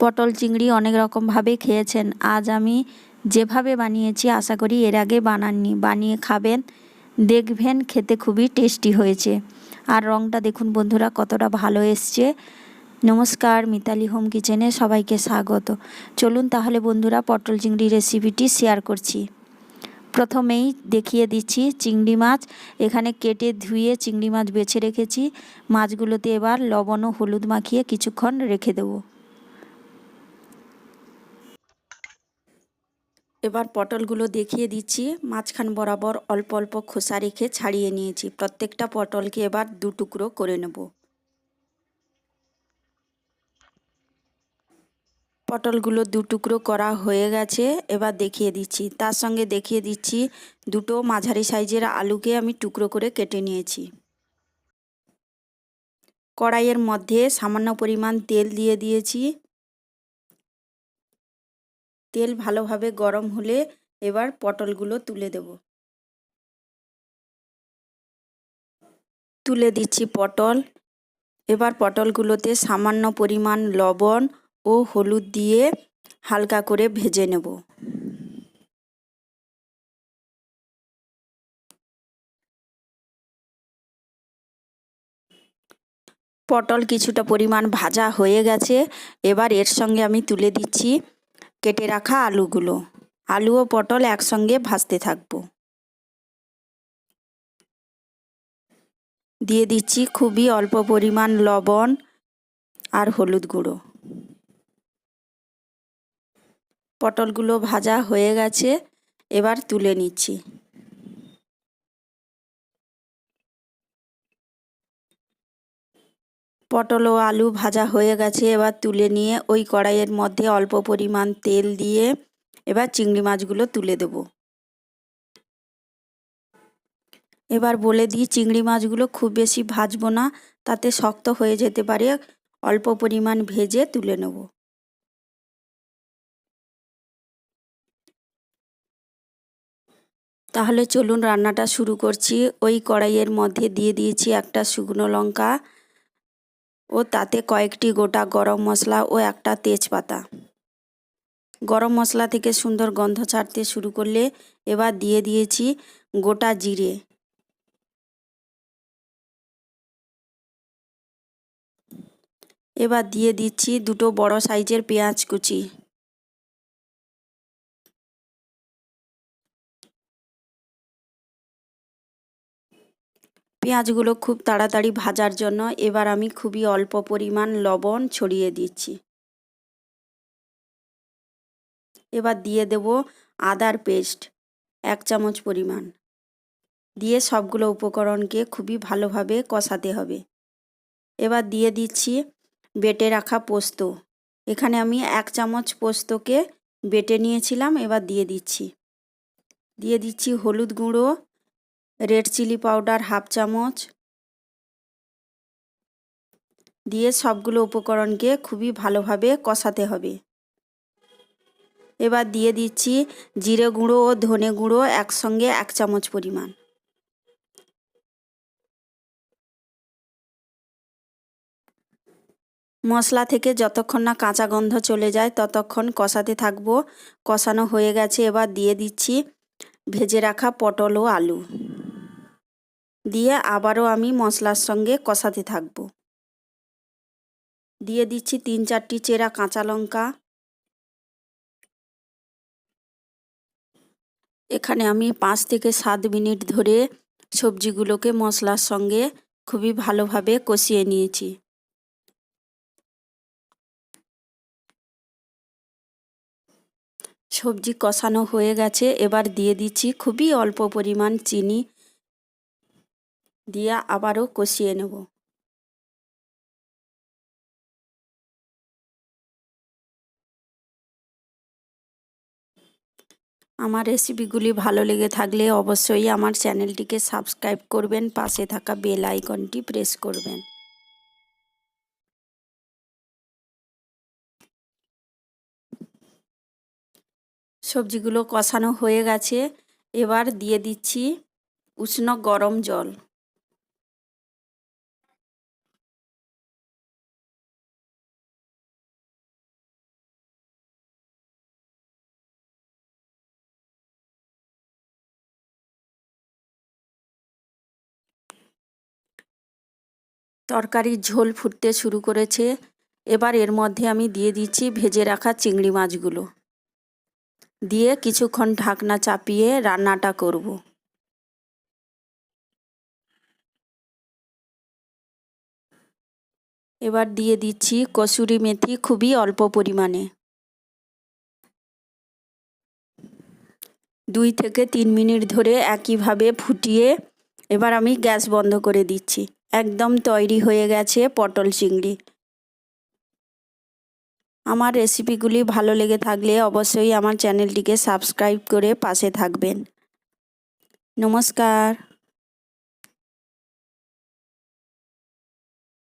পটল, চিংড়ি অনেক রকমভাবে খেয়েছেন। আজ আমি যেভাবে বানিয়েছি আশা করি এর আগে বানাননি। বানিয়ে খাবেন, দেখবেন খেতে খুবই টেস্টি হয়েছে। আর রঙটা দেখুন বন্ধুরা, কতটা ভালো এসছে। নমস্কার, মিতালি হোম কিচেনে সবাইকে স্বাগত। চলুন তাহলে বন্ধুরা পটল, চিংড়ি রেসিপিটি শেয়ার করছি। প্রথমেই দেখিয়ে দিচ্ছি চিংড়ি মাছ। এখানে কেটে ধুয়ে চিংড়ি মাছ বেছে রেখেছি। মাছগুলোতে এবার লবণ ও হলুদ মাখিয়ে কিছুক্ষণ রেখে দেব। এবার পটলগুলো দেখিয়ে দিচ্ছি। মাঝখান বরাবর অল্প অল্প খোসা রেখে ছাড়িয়ে নিয়েছি। প্রত্যেকটা পটলকে এবার দু টুকরো করে নেব। পটলগুলো দু টুকরো করা হয়ে গেছে। এবার দেখিয়ে দিচ্ছি। তার সঙ্গে দেখিয়ে দিচ্ছি দুটো মাঝারি সাইজের আলুকে আমি টুকরো করে কেটে নিয়েছি। কড়াইয়ের মধ্যে সামান্য পরিমাণ তেল দিয়ে দিয়েছি। তেল ভালোভাবে গরম হলে এবার পটলগুলো তুলে দেব। তুলে দিচ্ছি পটল। এবার পটলগুলোতে সামান্য পরিমাণ লবণ ও হলুদ দিয়ে হালকা করে ভেজে নেব। পটল কিছুটা পরিমাণ ভাজা হয়ে গেছে। এবার এর সঙ্গে আমি তুলে দিচ্ছি কেটে রাখা আলুগুলো। আলু ও পটল একসঙ্গে ভাজতে থাকব। দিয়ে দিচ্ছি খুবই অল্প পরিমাণ লবণ আর হলুদ গুঁড়ো। পটলগুলো ভাজা হয়ে গেছে, এবার তুলে নিচ্ছি। পটল ও আলু ভাজা হয়ে গেছে, এবার তুলে নিয়ে ওই কড়াইয়ের মধ্যে অল্প পরিমাণ তেল দিয়ে এবার চিংড়ি মাছগুলো তুলে দেব। এবার বলে দিই, চিংড়ি মাছগুলো খুব বেশি ভাজবো না, তাতে শক্ত হয়ে যেতে পারে, অল্প পরিমাণ ভেজে তুলে নেব। তাহলে চলুন রান্নাটা শুরু করছি। ওই কড়াইয়ের মধ্যে দিয়ে দিয়েছি একটা শুকনো লঙ্কা ও তাতে কয়েকটি গোটা গরম মশলা ও একটা তেজপাতা। গরম মশলা থেকে সুন্দর গন্ধ ছাড়তে শুরু করলে এবার দিয়ে দিয়েছি গোটা জিরে। এবার দিয়ে দিচ্ছি দুটো বড় সাইজের পেঁয়াজ কুচি। পেঁয়াজগুলো খুব তাড়াতাড়ি ভাজার জন্য এবার আমি খুবই অল্প পরিমাণ লবণ ছড়িয়ে দিচ্ছি। এবার দিয়ে দেব আদার পেস্ট, এক চামচ পরিমাণ। দিয়ে সবগুলো উপকরণকে খুবই ভালোভাবে কষাতে হবে। এবার দিয়ে দিচ্ছি বেটে রাখা পোস্ত। এখানে আমি এক চামচ পোস্তকে বেটে নিয়েছিলাম, এবার দিয়ে দিচ্ছি। দিয়ে দিচ্ছি হলুদ গুঁড়ো রেড চিলি পাউডার হাফ চামচ। দিয়ে সবগুলো উপকরণকে খুবই ভালোভাবে কষাতে হবে। এবার দিয়ে দিচ্ছি জিরে গুঁড়ো ও ধনে গুঁড়ো একসঙ্গে এক চামচ পরিমাণ। মশলা থেকে যতক্ষণ না কাঁচা গন্ধ চলে যায় ততক্ষণ কষাতে থাকব। কষানো হয়ে গেছে, এবার দিয়ে দিচ্ছি ভেজে রাখা পটল ও আলু। দিয়ে আবারও আমি মশলার সঙ্গে কষাতে থাকব। দিয়ে দিচ্ছি তিন চারটি চেরা কাঁচা লঙ্কা। এখানে আমি পাঁচ থেকে সাত মিনিট ধরে সবজিগুলোকে মশলার সঙ্গে খুবই ভালোভাবে কষিয়ে নিয়েছি। সবজি কষানো হয়ে গেছে, এবার দিয়ে দিচ্ছি খুবই অল্প পরিমাণ চিনি দিয়ে আবারও কষিয়ে নেব। আমার রেসিপিগুলি ভালো লেগে থাকলে অবশ্যই আমার চ্যানেলটিকে সাবস্ক্রাইব করবেন, পাশে থাকা বেল আইকনটি প্রেস করবেন। সবজিগুলো কষানো হয়ে গেছে। এবার দিয়ে দিচ্ছি উষ্ণ গরম জল। তরকারির ঝোল ফুটতে শুরু করেছে। এবার এর মধ্যে আমি দিয়ে দিচ্ছি ভেজে রাখা চিংড়ি মাছগুলো। দিয়ে কিছুক্ষণ ঢাকনা চাপিয়ে রান্নাটা করব। এবার দিয়ে দিচ্ছি কসুরি মেথি খুবই অল্প পরিমাণে। দুই থেকে তিন মিনিট ধরে একইভাবে ফুটিয়ে এবার আমি গ্যাস বন্ধ করে দিচ্ছি। একদম তৈরি হয়ে গেছে পটল চিংড়ি। আমার রেসিপিগুলি ভালো লেগে থাকলে অবশ্যই আমার চ্যানেলটিকে সাবস্ক্রাইব করে পাশে থাকবেন। নমস্কার।